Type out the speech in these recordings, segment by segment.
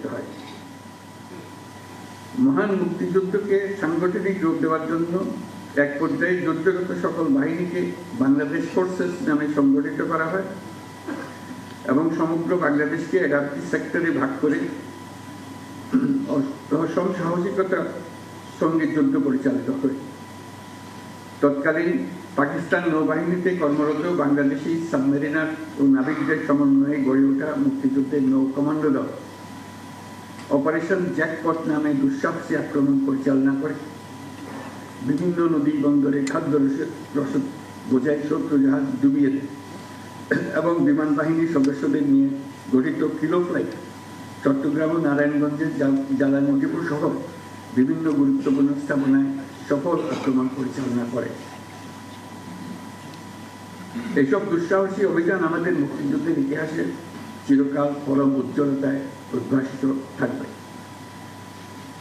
পরিচালিত হয়। মহান মুক্তিযুদ্ধকে সাংগঠনিক রূপ দেওয়ার জন্য এক পর্যায়ে যুদ্ধগত সকল বাহিনীকে বাংলাদেশ ফোর্সেস নামে সংগঠিত করা হয় এবং সমগ্র বাংলাদেশকে এগারোটি সেক্টরে ভাগ করে অসম সাহসিকতার সঙ্গে যুদ্ধ পরিচালিত হয় তৎকালীন পাকিস্তান নৌবাহিনীতে কর্মরত বাংলাদেশি সাবমেরিনার ও নাবিকদের সমন্বয়ে গড়ে ওঠা মুক্তিযুদ্ধের নৌ কমান্ডো দল। অপারেশন জ্যাকপট নামে দুঃসাহসী আক্রমণ পরিচালনা করে। বিভিন্ন নদী বন্দরে খাদ্য রসদ- বোঝাই শত্রু জাহাজ ডুবিয়ে দেয় এবং বিমান বাহিনীর সদস্যদের নিয়ে গঠিত কিলো ফ্লাইট চট্টগ্রাম ও নারায়ণগঞ্জের জা- জালাল মজিপুর সহ বিভিন্ন গুরুত্বপূর্ণ স্থাপনায় সফল আক্রমণ পরিচালনা করে। এইসব দুঃসাহসী অভিযান আমাদের মুক্তিযুদ্ধের ইতিহাসে চিরকাল পরম উজ্জ্বলতায় উদ্ভাসিত থাকবে।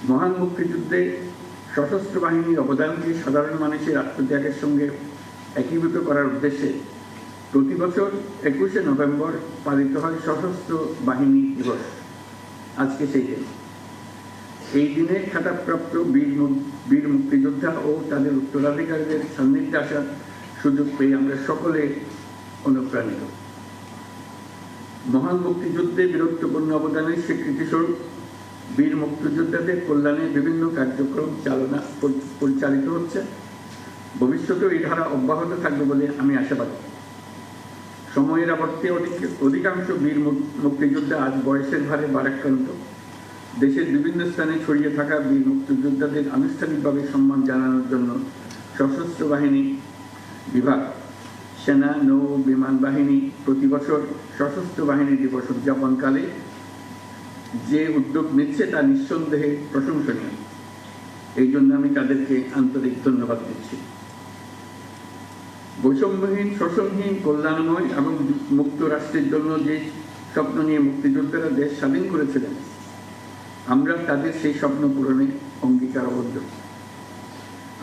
মহান মুক্তিযুদ্ধে সশস্ত্র বাহিনীর অবদানকে সাধারণ মানুষের আত্মত্যাগের সঙ্গে একীভূত করার উদ্দেশ্যে প্রতি বছর একুশে নভেম্বর পালিত হয় সশস্ত্র বাহিনী দিবস। আজকে সেই দিন। এই দিনে খেতাবপ্রাপ্ত বীর বীর মুক্তিযোদ্ধা ও তাদের উত্তরাধিকারীদের সান্নিধ্যে আসার সুযোগ পেয়ে আমরা সকলে অনুপ্রাণিত। মহান মুক্তিযুদ্ধে বীরত্বপূর্ণ অবদানের স্বীকৃতিস্বরূপ বীর মুক্তিযোদ্ধাদের কল্যাণে বিভিন্ন কার্যক্রম চালনা পরিচালিত হচ্ছে। ভবিষ্যতেও এই ধারা অব্যাহত থাকবে বলে আমি আশাবাদী। সময়ের আবর্তে অধিক- অধিকাংশ বীর মুক্তিযোদ্ধা আজ বয়সের ভারে বারাক্রান্ত। দেশের বিভিন্ন স্থানে ছড়িয়ে থাকা বীর মুক্তিযোদ্ধাদের আনুষ্ঠানিকভাবে সম্মান জানানোর জন্য সশস্ত্র বাহিনী বিভাগ সেনা, নৌ, বিমান বাহিনী প্রতি বছর সশস্ত্র বাহিনী দিবস উদযাপনকালে যে উদ্যোগ নিচ্ছে তা নিঃসন্দেহে প্রশংসনীয়। এই জন্য আমি তাদেরকে আন্তরিক ধন্যবাদ দিচ্ছি। বৈষম্যহীন, শোষণহীন, কল্যাণময় এবং মুক্ত রাষ্ট্রের জন্য যে স্বপ্ন নিয়ে মুক্তিযোদ্ধারা দেশ স্বাধীন করেছিলেন, আমরা তাদের সেই স্বপ্ন পূরণে অঙ্গীকারবদ্ধ।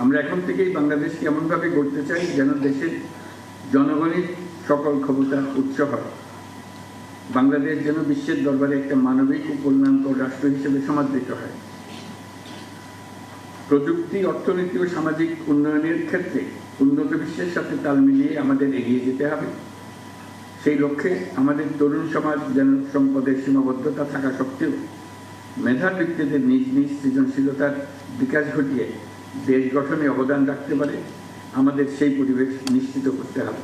আমরা এখন থেকেই বাংলাদেশকে এমনভাবে গড়তে চাই যেন দেশের জনগণের সকল ক্ষমতার উৎস হয়। বাংলাদেশ যেন বিশ্বের দরবারে একটা মানবিক ও কল্যাণকর রাষ্ট্র হিসেবে সমাদৃত হয়। প্রযুক্তি, অর্থনীতি ও সামাজিক উন্নয়নের ক্ষেত্রে উন্নত বিশ্বের সাথে তাল মিলিয়ে আমাদের এগিয়ে যেতে হবে। সেই লক্ষ্যে আমাদের তরুণ সমাজ যেন সম্পদের সীমাবদ্ধতা থাকা সত্ত্বেও মেধা ব্যক্তিদের নিজ নিজ সৃজনশীলতার বিকাশ ঘটিয়ে দেশ গঠনে অবদান রাখতে পারে। আমাদের সেই পরিবেশ নিশ্চিত করতে হবে।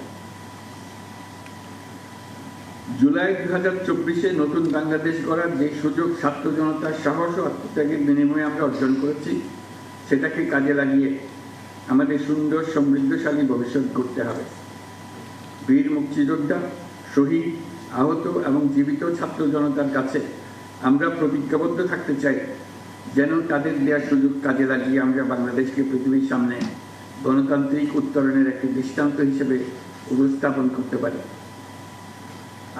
জুলাই দু হাজার চব্বিশে নতুন বাংলাদেশ গড়ার যে সুযোগ ছাত্র জনতার সাহস ও আত্মত্যাগের বিনিময়ে আমরা অর্জন করেছি, সেটাকে কাজে লাগিয়ে আমাদের সুন্দর, সমৃদ্ধশালী ভবিষ্যৎ করতে হবে। বীর মুক্তিযোদ্ধা, শহীদ, আহত এবং জীবিত ছাত্র জনতার কাছে আমরা প্রতিজ্ঞাবদ্ধ থাকতে চাই, যেন তাদের দেওয়ার সুযোগ কাজে লাগিয়ে আমরা বাংলাদেশকে পৃথিবীর সামনে গণতান্ত্রিক উত্তরণের একটি দৃষ্টান্ত হিসেবে উপস্থাপন করতে পারি।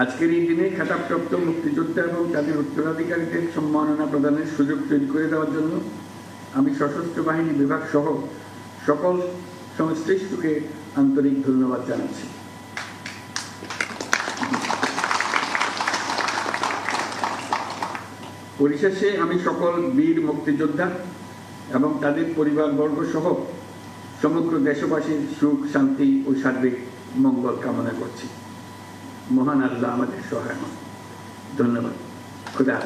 আজকের এই দিনে খেতাবপ্রাপ্ত মুক্তিযোদ্ধা এবং তাদের উত্তরাধিকারীদের সম্মাননা প্রদানের সুযোগ তৈরি করে দেওয়ার জন্য আমি সশস্ত্র বাহিনী বিভাগ সহ সকল সংশ্লিষ্টকে আন্তরিক ধন্যবাদ জানাচ্ছি। পরিশেষে আমি সকল বীর মুক্তিযোদ্ধা এবং তাদের পরিবারবর্গ সহ সমগ্র দেশবাসীর সুখ, শান্তি ও সার্বিক মঙ্গল কামনা করছি মহান আল্লাহ আমাদের সহায়। ধন্যবাদ খুদা।